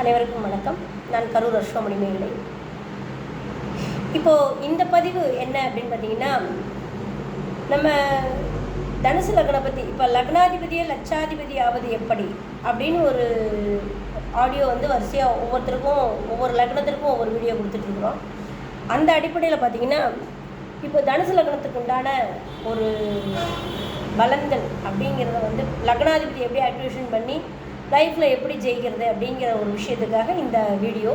அனைவருக்கும் வணக்கம். நான் கரூர் அஸ்வமணி மேலை இப்போது இந்த பதிவு என்ன அப்படின்னு பார்த்தீங்கன்னா நம்ம தனுசு லக்னம் பற்றி இப்போ லக்னாதிபதியே லட்சாதிபதி ஆவது எப்படி அப்படின்னு ஒரு ஆடியோ வந்து வரிசையாக ஒவ்வொருத்தருக்கும் ஒவ்வொரு லக்னத்திற்கும் ஒவ்வொரு வீடியோ கொடுத்துட்ருக்குறோம் அந்த அடிப்படையில் பார்த்தீங்கன்னா இப்போ தனுசு லக்னத்துக்கு உண்டான ஒரு பலன்கள் அப்படிங்கிறத வந்து லக்னாதிபதி எப்படி ஆக்டிவேஷன் பண்ணி லைஃப்பில் எப்படி ஜெயிக்கிறது அப்படிங்கிற ஒரு விஷயத்துக்காக இந்த வீடியோ.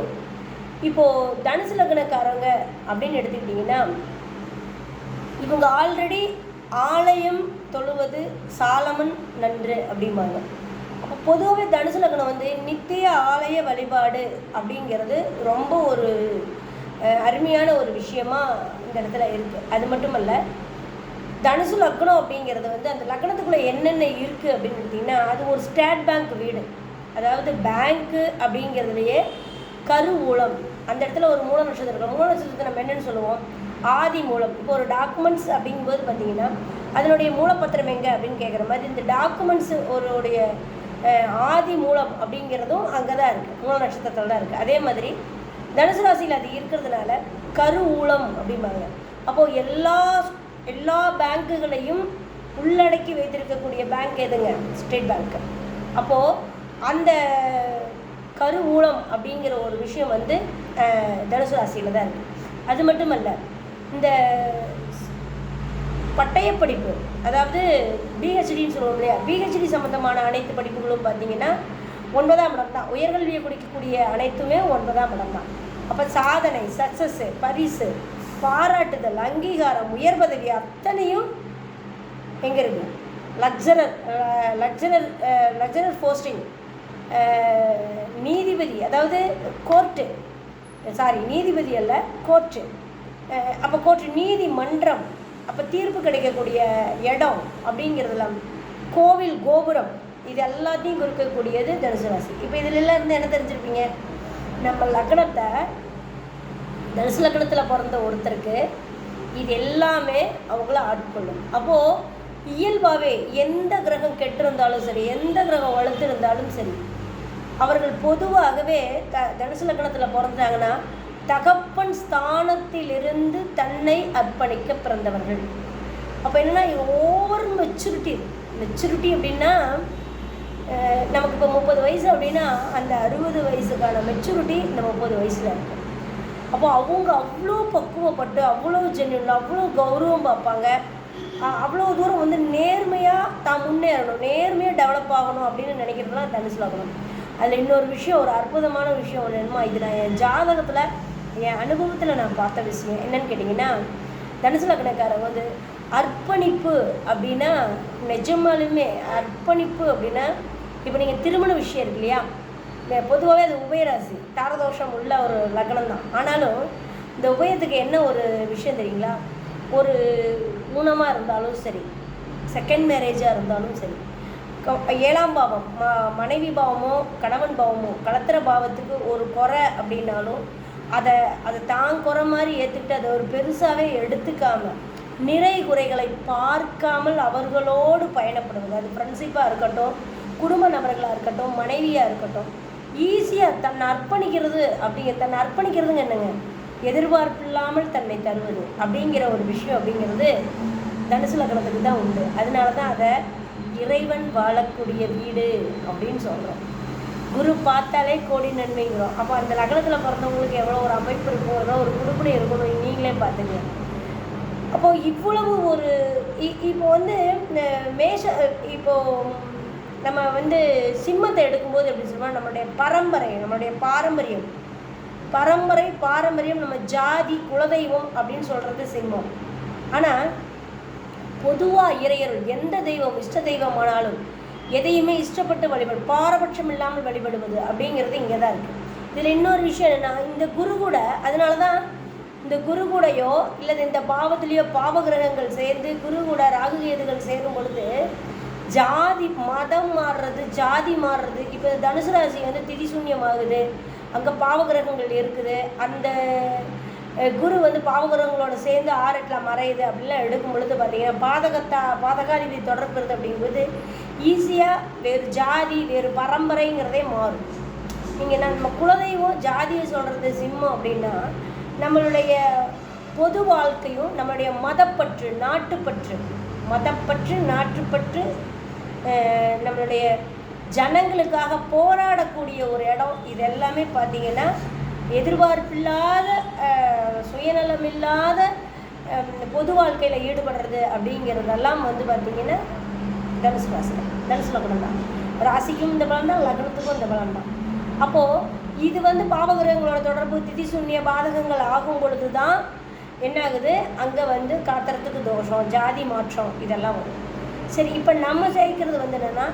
இப்போது தனுசு லக்னக்காரங்க அப்படின்னு எடுத்துக்கிட்டிங்கன்னா இவங்க ஆல்ரெடி ஆலயம் தொழுவது சாலமன் நன்று அப்படிம்பாங்க. அப்போ பொதுவாகவே தனுசு லக்னம் வந்து நித்திய ஆலய வழிபாடு அப்படிங்கிறது ரொம்ப ஒரு அருமையான ஒரு விஷயமா இந்த இடத்துல இருக்குது அது மட்டுமல்ல தனுசு லக்னம் அப்படிங்கிறது வந்து அந்த லக்னத்துக்குள்ளே என்னென்ன இருக்குது அப்படின்னு பார்த்தீங்கன்னா அது ஒரு ஸ்டேட் பேங்க் வீடு. அதாவது பேங்க்கு அப்படிங்கிறதுலையே கரு மூலம் அந்த இடத்துல ஒரு மூல நட்சத்திரம் இருக்கும். மூல நட்சத்திரத்தை நம்ம என்னென்னு சொல்லுவோம்? ஆதி மூலம். இப்போ ஒரு டாக்குமெண்ட்ஸ் அப்படிங்கும்போது பார்த்தீங்கன்னா அதனுடைய மூலப்பத்திரம் எங்கே அப்படின்னு கேட்குற மாதிரி இந்த டாக்குமெண்ட்ஸ் ஒருடைய ஆதி மூலம் அப்படிங்கிறதும் அங்கே தான் இருக்குது மூல நட்சத்திரத்தில் தான் இருக்குது அதே மாதிரி தனுசு ராசியில் அது இருக்கிறதுனால கரு ஊலம் அப்படிம்பாங்க. அப்போது எல்லா எல்லா பேங்க்குகளையும் உள்ளடக்கி வைத்திருக்கக்கூடிய பேங்க் எதுங்க? ஸ்டேட் பேங்க்கு அப்போது அந்த கருவூலம் அப்படிங்கிற ஒரு விஷயம் வந்து தனுசு ராசியில் தான் இருக்குது அது மட்டுமல்ல இந்த பட்டயப்படிப்பு அதாவது பிஹெச்டின்னு சொல்லுவோம் இல்லையா? பிஹெச்டி சம்மந்தமான அனைத்து படிப்புகளும் பார்த்தீங்கன்னா ஒன்பதாம் இடம் தான். உயர்கல்வியை குடிக்கக்கூடிய அனைத்துமே ஒன்பதாம் இடம் தான். அப்போ சாதனை சக்ஸஸ்ஸு பரிசு பாராட்டுதல் அங்கீகாரம் உயர் பதவி அத்தனையும் எங்கே இருக்கு? Lecturer lecturer lecturer posting. நீதிபதி அதாவது கோர்ட்டு. சாரி நீதிபதி அல்ல கோர்ட்டு. அப்போ கோர்ட்டு நீதிமன்றம் அப்போ தீர்ப்பு கிடைக்கக்கூடிய இடம் அப்படிங்கிறதுலாம் கோவில் கோபுரம் இது எல்லாத்தையும் குறிக்கக்கூடியது தனுசு ராசி. இப்போ இதுல இருந்து என்ன தெரிஞ்சிருப்பீங்க? நம்ம லக்னத்தை தனுசு லக்னத்தில் பிறந்த ஒருத்தருக்கு இது எல்லாமே அவங்கள ஆட்கொள்ளும் அப்போது இயல்பாகவே எந்த கிரகம் கெட்டிருந்தாலும் சரி எந்த கிரகம் வளர்த்துருந்தாலும் சரி அவர்கள் பொதுவாகவே த தனுசு லக்னத்தில் பிறந்தாங்கன்னா தகப்பன் ஸ்தானத்திலிருந்து தன்னை அர்ப்பணிக்க பிறந்தவர்கள். அப்போ என்னென்னா ஓவர் மெச்சூரிட்டி மெச்சூரிட்டி அப்படின்னா நமக்கு இப்போ முப்பது வயசு அப்படின்னா அந்த அறுபது வயசுக்கான மெச்சூரிட்டி இந்த முப்பது வயசில் இருக்கும் அப்போ அவங்க அவ்வளோ பக்குவப்பட்டு அவ்வளோ ஜென்யூன் அவ்வளோ கௌரவம் பார்ப்பாங்க. அவ்வளோ தூரம் வந்து நேர்மையாக தான் முன்னேறணும் நேர்மையாக டெவலப் ஆகணும் அப்படின்னு நினைக்கிறதுலாம் தனுசு லக்னம் அதில் இன்னொரு விஷயம் ஒரு அற்புதமான விஷயம் ஒன்று என்னமோ இது நான் என் ஜாதகத்தில் என் அனுபவத்தில் நான் பார்த்த விஷயம். என்னன்னு கேட்டிங்கன்னா தனுசு லக்னக்காரங்க வந்து அர்ப்பணிப்பு அப்படின்னா நிஜமாலுமே அர்ப்பணிப்பு அப்படின்னா இப்போ நீங்கள் திருமண விஷயம் இருக்கு இல்லையா? பொதுவாகவே அது உபயராசி. தாரதோஷம் உள்ள ஒரு லக்னம் தான் ஆனாலும் இந்த உபயத்துக்கு என்ன ஒரு விஷயம் தெரியுங்களா? ஒரு ஊனமாக இருந்தாலும் சரி செகண்ட் மேரேஜாக இருந்தாலும் சரி க- ஏழாம் பாவம் ம மனைவி பாவமோ கணவன் பாவமோ கலத்திர பாவத்துக்கு ஒரு குறை அப்படின்னாலும் அதை அதை தான் குறை மாதிரி ஏற்றுக்கிட்டு அதை ஒரு பெருசாகவே எடுத்துக்காம நிறை குறைகளை பார்க்காமல் அவர்களோடு பயணப்படுவது. அது ஃப்ரெண்ட்ஷிப்பாக இருக்கட்டும் குடும்ப நபர்களாக இருக்கட்டும் மனைவியாக இருக்கட்டும் ஈஸியாக தன்னை அர்ப்பணிக்கிறது அப்படிங்கிற தன்னை அர்ப்பணிக்கிறதுங்க என்னங்க? எதிர்பார்ப்பு இல்லாமல் தன்னை தருவது அப்படிங்கிற ஒரு விஷயம் அப்படிங்கிறது தனுசு லக்னத்துக்கு தான் உண்டு. அதனால தான் அதை இறைவன் வாழக்கூடிய வீடு அப்படின்னு சொல்கிறோம் குரு பார்த்தாலே கோடி நன்மைங்கிறோம். அப்போ அந்த லக்னத்தில் பிறந்தவங்களுக்கு எவ்வளோ ஒரு அமைப்பு இருக்கும் எவ்வளோ ஒரு குடுப்பினை இருக்கணும் நீங்களே பார்த்துங்க. அப்போது இவ்வளவு ஒரு இ- இப்போ வந்து இந்த மேஷ இப்போது நம்ம வந்து சிம்மத்தை எடுக்கும்போது எப்படி சொல்லுவோம் நம்மளுடைய பரம்பரை நம்மளுடைய பாரம்பரியம். பரம்பரை பாரம்பரியம் நம்ம ஜாதி குலதெய்வம் அப்படின்னு சொல்கிறது சிம்மம். ஆனால் பொதுவாக இறையருள் எந்த தெய்வம் இஷ்ட தெய்வமானாலும் எதையுமே இஷ்டப்பட்டு வழிபடு பாரபட்சம் இல்லாமல் வழிபடுவது அப்படிங்கிறது இங்கே தான் இருக்குது இதில் இன்னொரு விஷயம் என்னென்னா இந்த குரு கூட அதனால தான் இந்த குரு கூடையோ இல்லை இந்த பாவத்திலேயோ பாவகிரகங்கள் சேர்ந்து குரு கூட ராகு கேதுகள் சேரும் பொழுது ஜாதி மதம் மாறுறது ஜாதி மாறுறது. இப்போ தனுசு ராசி வந்து திதிசூன்யமாகுது. அங்கே பாவகிரகங்கள் இருக்குது. அந்த குரு வந்து பாவகிரகங்களோட சேர்ந்து ஆரட்டில் மறையுது அப்படிலாம் எடுக்கும் பொழுது பார்த்தீங்கன்னா பாதகத்தா பாதகாதிபதி தொடர்கிறது அப்படிங்கும்போது ஈஸியாக வேறு ஜாதி வேறு பரம்பரைங்கிறதே மாறும். நீங்கள் நம்ம குலதெய்வம் ஜாதியை சொல்கிறது சிம்மம் அப்படின்னா நம்மளுடைய பொது வாழ்க்கையும் நம்மளுடைய மதப்பற்று நாட்டுப்பற்று மதப்பற்று நாட்டுப்பற்று நம்மளுடைய ஜனங்களுக்காக போராடக்கூடிய ஒரு இடம் இது எல்லாமே பார்த்தீங்கன்னா எதிர்பார்ப்பில்லாத சுயநலம் சுயநலமில்லாத பொது வாழ்க்கையில் ஈடுபடுறது அப்படிங்கிறதெல்லாம் வந்து பார்த்தீங்கன்னா தனுசு ராசியில் தனுசு லக்னம் தான். ராசிக்கும் இந்த பலன் தான் லக்னத்துக்கும் இந்த பலன் தான். அப்போது இது வந்து பாவகிரகங்களோட தொடர்பு திதி சூன்ய பாதகங்கள் ஆகும் பொழுது தான் என்ன ஆகுது அங்கே வந்து காத்திரத்துக்கு தோஷம் ஜாதி மாற்றம் இதெல்லாம் வரும். சரி இப்போ நம்ம ஜெயிக்கிறது வந்து என்னென்னா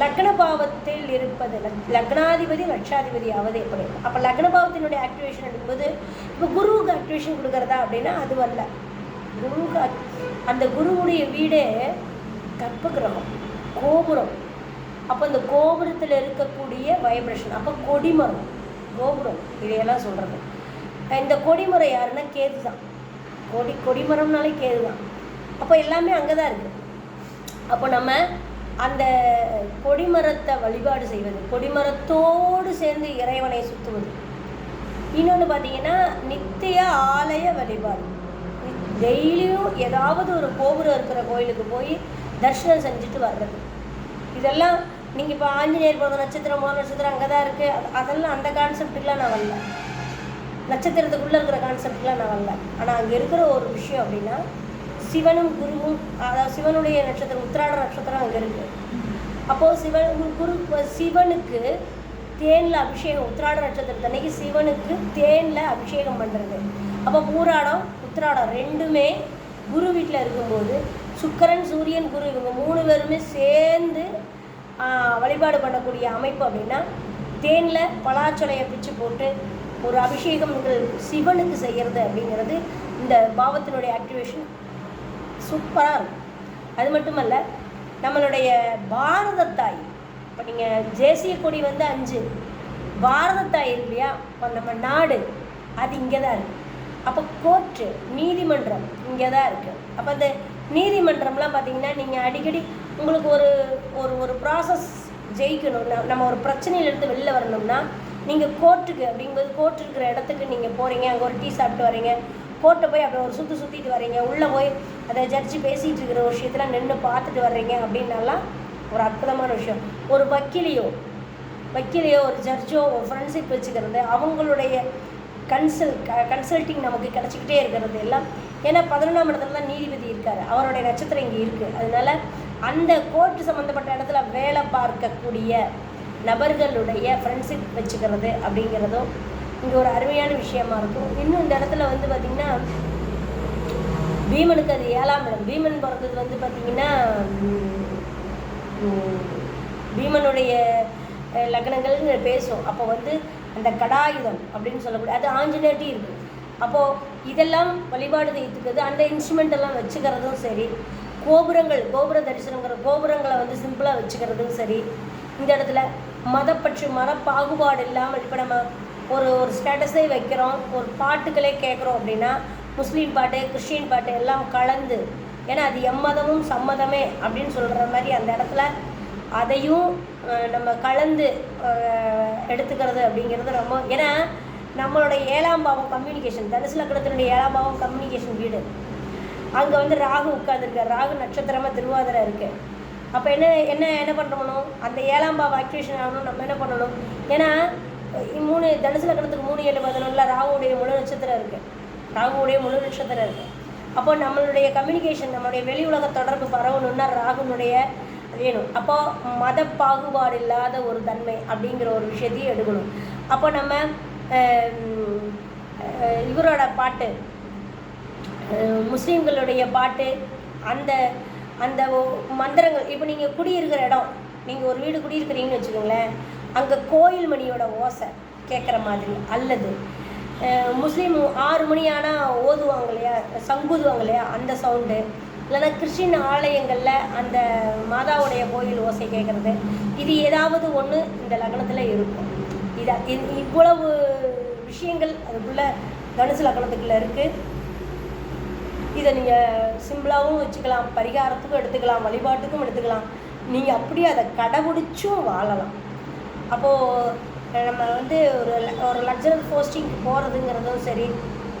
லக்ன பாவத்தில் இருப்பது லக்னாதிபதி லட்சாதிபதி ஆவது எப்படி? அப்போ லக்ன பாவத்தினுடைய ஆக்டிவேஷன் எடுக்கும்போது இப்போ குருவுக்கு ஆக்டிவேஷன் கொடுக்குறதா அப்படின்னா அது வரல குருவுக்கு அந்த குருவுடைய வீடே கற்பகிரகம் கோபுரம். அப்போ இந்த கோபுரத்தில் இருக்கக்கூடிய வைப்ரேஷன் அப்போ கொடிமரம் கோபுரம் இதையெல்லாம் சொல்கிறது இந்த கொடிமரம் யாருன்னா கேது தான் கொடி கொடிமரம்னாலே கேது தான் அப்போ எல்லாமே அங்கே தான் இருக்குது அப்போ நம்ம அந்த கொடிமரத்தை வழிபாடு செய்வது கொடிமரத்தோடு சேர்ந்து இறைவனை சுற்றுவது இன்னொன்று பார்த்தீங்கன்னா நித்திய ஆலய வழிபாடு. டெய்லியும் ஏதாவது ஒரு கோபுரம் இருக்கிற கோயிலுக்கு போய் தரிசனம் செஞ்சுட்டு வர்றது. இதெல்லாம் நீங்கள் இப்போ ஆஞ்சநேயர் போகிற நட்சத்திரம் மூல நட்சத்திரம் அங்கே தான் இருக்குது அதெல்லாம் அந்த கான்செப்டுக்கெலாம் நான் வரல. நட்சத்திரத்துக்குள்ளே இருக்கிற கான்செப்ட்லாம் நான் வரல. ஆனால் அங்கே இருக்கிற ஒரு விஷயம் அப்படின்னா சிவனும் குருவும் அதாவது சிவனுடைய நட்சத்திரம் உத்திராட நட்சத்திரம் அங்கே இருக்குது அப்போது சிவன் குரு சிவனுக்கு தேனில் அபிஷேகம் உத்திராட நட்சத்திரத்தன்னைக்கு சிவனுக்கு தேனில் அபிஷேகம் பண்ணுறது அப்போ பூராடம் உத்திராடம் ரெண்டுமே குரு வீட்டில் இருக்கும்போது சுக்கரன் சூரியன் குரு இவங்க மூணு பேருமே சேர்ந்து வழிபாடு பண்ணக்கூடிய அமைப்பு அப்படின்னா தேனில் பலாச்சலையை பிச்சு போட்டு ஒரு அபிஷேகங்கள் சிவனுக்கு செய்கிறது அப்படிங்கிறது இந்த பாவத்தினுடைய ஆக்டிவேஷன் சூப்பராக இருக்கும். அது மட்டுமல்ல நம்மளுடைய பாரத தாய் இப்போ நீங்கள் தேசிய கொடி வந்து அஞ்சு பாரத தாய் இல்லையா? இப்போ நம்ம நாடு அது இங்கே தான் இருக்குது அப்போ கோர்ட்டு நீதிமன்றம் இங்கே தான் இருக்குது அப்போ அந்த நீதிமன்றம்லாம் பார்த்தீங்கன்னா நீங்கள் அடிக்கடி உங்களுக்கு ஒரு ஒரு ஒரு ப்ராசஸ் ஜெயிக்கணும்னா நம்ம ஒரு பிரச்சனையிலேருந்து வெளில வரணும்னா நீங்கள் கோர்ட்டுக்கு அப்படிங்கும்போது கோர்ட் இருக்கிற இடத்துக்கு நீங்கள் போகிறீங்க அங்கே ஒரு டீ சாப்பிட்டு வரீங்க. கோர்ட்டை போய் அப்படியே ஒரு சுற்றி சுற்றிட்டு வர்றீங்க. உள்ளே போய் அதை ஜட்ஜி பேசிகிட்டு இருக்கிற ஒரு விஷயத்தில் நின்று பார்த்துட்டு வர்றீங்க அப்படின்னாலாம் ஒரு அற்புதமான விஷயம். ஒரு வக்கீலையோ வக்கீலையோ ஒரு ஜட்ஜோ ஒரு ஃப்ரெண்ட்ஷிப் வச்சுக்கிறது அவங்களுடைய கன்சல் கன்சல்ட்டிங் நமக்கு கிடச்சிக்கிட்டே இருக்கிறது எல்லாம் ஏன்னா பதினொன்றாம் இடத்துல தான் நீதிபதி இருக்கார். அவருடைய நட்சத்திரம் இங்கே இருக்குது அதனால அந்த கோர்ட் சம்மந்தப்பட்ட இடத்துல வேலை பார்க்கக்கூடிய நபர்களுடைய ஃப்ரெண்ட்ஷிப் வச்சுக்கிறது அப்படிங்கிறதும் இங்கே ஒரு அருமையான விஷயமா இருக்கும். இன்னும் இந்த இடத்துல வந்து பார்த்திங்கன்னா பீமனுக்கு அது ஏழாம் இடம். பீமன் பிறந்தது வந்து பார்த்திங்கன்னா பீமனுடைய லக்னங்கள்னு பேசும். அப்போ வந்து அந்த கடாயுதம் அப்படின்னு சொல்லக்கூடிய அது ஆஞ்சநேட்டி இருக்குது அப்போது இதெல்லாம் வழிபாடு செய்யத்துக்குது அந்த இன்ஸ்ட்ருமெண்ட் எல்லாம் வச்சுக்கிறதும் சரி கோபுரங்கள் கோபுர தரிசனங்கிற கோபுரங்களை வந்து சிம்பிளாக வச்சுக்கிறதும் சரி இந்த இடத்துல மதப்பற்று மத பாகுபாடு இல்லாமல் இப்போ நம்ம ஒரு ஒரு ஸ்டேட்டஸே வைக்கிறோம் ஒரு பாட்டுகளே கேட்குறோம் அப்படின்னா முஸ்லீம் பாட்டு கிறிஸ்டின் பாட்டு எல்லாம் கலந்து ஏன்னா அது எம்மதமும் சம்மதமே அப்படின்னு சொல்கிற மாதிரி அந்த இடத்துல அதையும் நம்ம கலந்து எடுத்துக்கிறது அப்படிங்கிறது ரொம்ப ஏன்னா நம்மளோட ஏழாம் பாவம் கம்யூனிகேஷன் தனுசு லக்னத்தினுடைய ஏழாம் பாவம் கம்யூனிகேஷன் வீடு. அங்கே வந்து ராகு உட்காந்துருக்கார் ராகு நட்சத்திரமாக திருவாதிரை இருக்குது அப்போ என்ன என்ன என்ன பண்ணணும்? அந்த ஏழாம் பாவம் ஆக்டிவேஷன் ஆகணும். நம்ம என்ன பண்ணணும்? ஏன்னா மூணு தனுசு லக்னத்துக்கு மூணு ஏழு பதினொன்றில் ராகுவுடைய முழு நட்சத்திரம் இருக்குது ராகுவுடைய முழு நட்சத்திரம் இருக்குது அப்போ நம்மளுடைய கம்யூனிகேஷன் நம்மளுடைய வெளி உலக தொடர்பு பரவணும்னா ராகுனுடைய வேணும். அப்போ மத பாகுபாடு இல்லாத ஒரு தன்மை அப்படிங்கிற ஒரு விஷயத்தையும் எடுக்கணும். அப்போ நம்ம இவரோட பாட்டு முஸ்லீம்களுடைய பாட்டு அந்த அந்த மந்திரங்கள் இப்போ நீங்கள் குடியிருக்கிற இடம் நீங்கள் ஒரு வீடு குடியிருக்கிறீங்கன்னு வச்சுக்கோங்களேன். அங்கே கோயில் மணியோட ஓசை கேட்குற மாதிரி. அல்லது முஸ்லீம் ஆறு மணி ஆனால் ஓதுவாங்க இல்லையா? சங்குதுவாங்க இல்லையா? அந்த சவுண்டு இல்லைன்னா கிறிஸ்டின் ஆலயங்களில் அந்த மாதாவுடைய கோயில் ஓசை கேட்குறது இது ஏதாவது ஒன்று இந்த லக்னத்தில் இருக்கும். இதை இவ்வளவு விஷயங்கள் அதுக்குள்ளே தனுசு லக்னத்துக்குள்ளே இருக்குது இதை நீங்கள் சிம்பிளாகவும் வச்சுக்கலாம். பரிகாரத்துக்கும் எடுத்துக்கலாம். வழிபாட்டுக்கும் எடுத்துக்கலாம். நீங்கள் அப்படியே அதை கடைபிடிச்சும் வாழலாம். அப்போது நம்ம வந்து ஒரு ஒரு லக்ஸரஸ் போஸ்டிங்க்கு போகிறதுங்கிறதும் சரி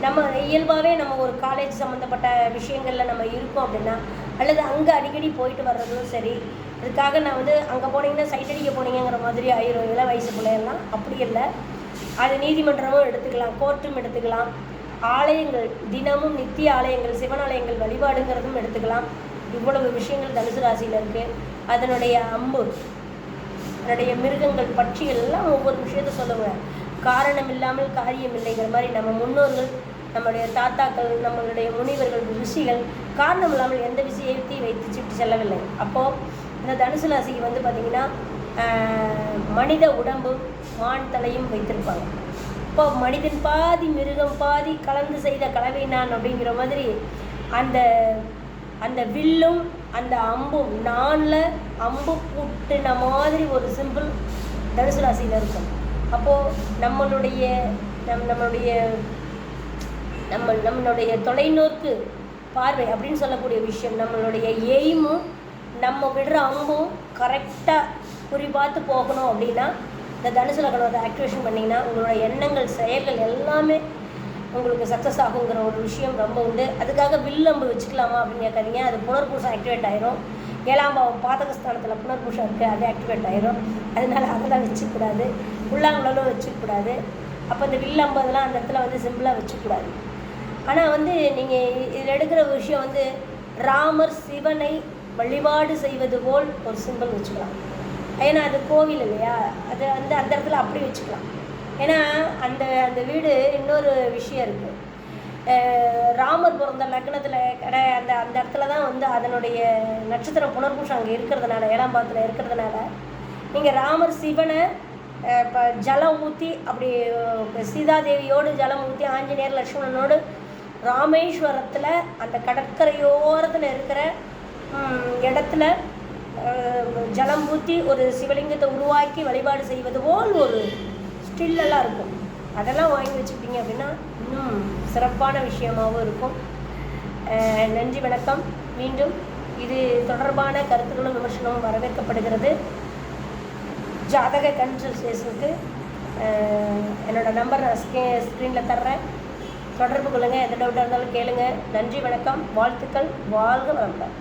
நம்ம இயல்பாகவே நம்ம ஒரு காலேஜ் சம்மந்தப்பட்ட விஷயங்களில் நம்ம இருக்கோம் அப்படின்னா அல்லது அங்கே அடிக்கடி போயிட்டு வர்றதும் சரி அதுக்காக நான் வந்து அங்கே போனீங்கன்னா சைட் அடிக்க போனீங்கிற மாதிரி ஆயிரும். இள வயசு பிள்ளையெல்லாம் அப்படி இல்லை. அது நீதிமன்றமும் எடுத்துக்கலாம் கோர்ட்டும் எடுத்துக்கலாம். ஆலயங்கள் தினமும் நித்திய ஆலயங்கள் சிவன் ஆலயங்கள் வழிபாடுங்கிறதும் எடுத்துக்கலாம். இவ்வளவு விஷயங்கள் தனுசு ராசியில் இருக்குது அதனுடைய அம்பு. நிறைய மிருகங்கள் பட்சிகள் எல்லாம் ஒவ்வொரு விஷயத்த சொல்லுவேன். காரணம் இல்லாமல் காரியம் இல்லைங்கிற மாதிரி நம்ம முன்னோர்கள் நம்மளுடைய தாத்தாக்கள் நம்மளுடைய முனிவர்கள் ரிஷிகள் காரணம் இல்லாமல் எந்த விஷயத்தையும் வைத்து சுட்டு செல்லவில்லை. அப்போது இந்த தனுசு ராசிக்கு வந்து பார்த்திங்கன்னா மனித உடம்பு மான் தலையும் வைத்திருப்பாங்க. இப்போ மனிதன் பாதி மிருகம் பாதி கலந்து செய்த கலவை நான் அப்படிங்கிற மாதிரி அந்த அந்த வில்லும் அந்த அம்பும் நானில் அம்பு புட்டுன மாதிரி ஒரு சிம்பிள் தனுசு ராசியில் இருக்கும். அப்போது நம்மளுடைய நம் நம்மளுடைய நம்ம நம்மளுடைய தொலைநோக்கு பார்வை அப்படின்னு சொல்லக்கூடிய விஷயம் நம்மளுடைய எய்மும் நம்ம விடுற அம்பும் கரெக்டாக குறிபார்த்து போகணும் அப்படின்னா இந்த தனுசு லக்னத்தை ஆக்டிவேஷன் பண்ணிங்கன்னா உங்களோட எண்ணங்கள் செயல்கள் எல்லாமே உங்களுக்கு சக்ஸஸ் ஆகுங்கிற ஒரு விஷயம் ரொம்ப உண்டு. அதுக்காக வில்லம்பு வச்சுக்கலாமா அப்படின்னு கேட்காதீங்க. அது புனர்பூசம் ஆக்டிவேட் ஆயிரும். ஏழாம் பாவம் பாதகஸ்தானத்தில் புனர்பூசம் இருக்குது அது ஆக்டிவேட் ஆயிரும். அதனால அதெல்லாம் வச்சுக்கூடாது. உள்ளாங்குழலும் வச்சுக்கூடாது. அப்போ இந்த வில்லம்பதெல்லாம் அந்த இடத்துல வந்து சிம்பிளாக வச்சுக்கூடாது. ஆனால் வந்து நீங்கள் இதில் எடுக்கிற விஷயம் வந்து ராமர் சிவனை வழிபாடு செய்வது போல் ஒரு சிம்பிள் வச்சுக்கலாம். ஏன்னா அது கோவில் இல்லையா? அது வந்து அந்த இடத்துல அப்படி வச்சுக்கலாம். ஏன்னா அந்த அந்த வீடு இன்னொரு விஷயம் இருக்குது ராமர் பிறந்த லக்னத்தில் கடை அந்த அந்த இடத்துல தான் வந்து அதனுடைய நட்சத்திர புனர்பூஷம் அங்கே இருக்கிறதுனால ஏழாம் இருக்கிறதுனால நீங்கள் ராமர் சிவனை இப்போ ஜலம் ஊற்றி அப்படி சீதா சீதாதேவியோடு ஜலம் ஊற்றி ஆஞ்சநேயர் லக்ஷ்மணனோடு ராமேஸ்வரத்தில் அந்த கடற்கரையோரத்தில் இருக்கிற இடத்துல ஜலம் ஊற்றி ஒரு சிவலிங்கத்தை உருவாக்கி வழிபாடு செய்வது போல் ஒரு ஸ்டில்லெல்லாம் இருக்கும். அதெல்லாம் வாங்கி வச்சுக்கிட்டீங்க அப்படின்னா இன்னும் சிறப்பான விஷயமாகவும் இருக்கும். நன்றி வணக்கம். மீண்டும் இது தொடர்பான கருத்துக்களும் விமர்சனமும் வரவேற்கப்படுகிறது. ஜாதக கன்சல்டேஷனுக்கு என்னோட நம்பர் நான் ஸ்க்ரீ ஸ்க்ரீனில் தர்றேன். தொடர்பு கொள்ளுங்கள் எந்த டவுட்டாக இருந்தாலும் கேளுங்கள் நன்றி வணக்கம். வாழ்த்துக்கள். வாழ்க வளமுடன்.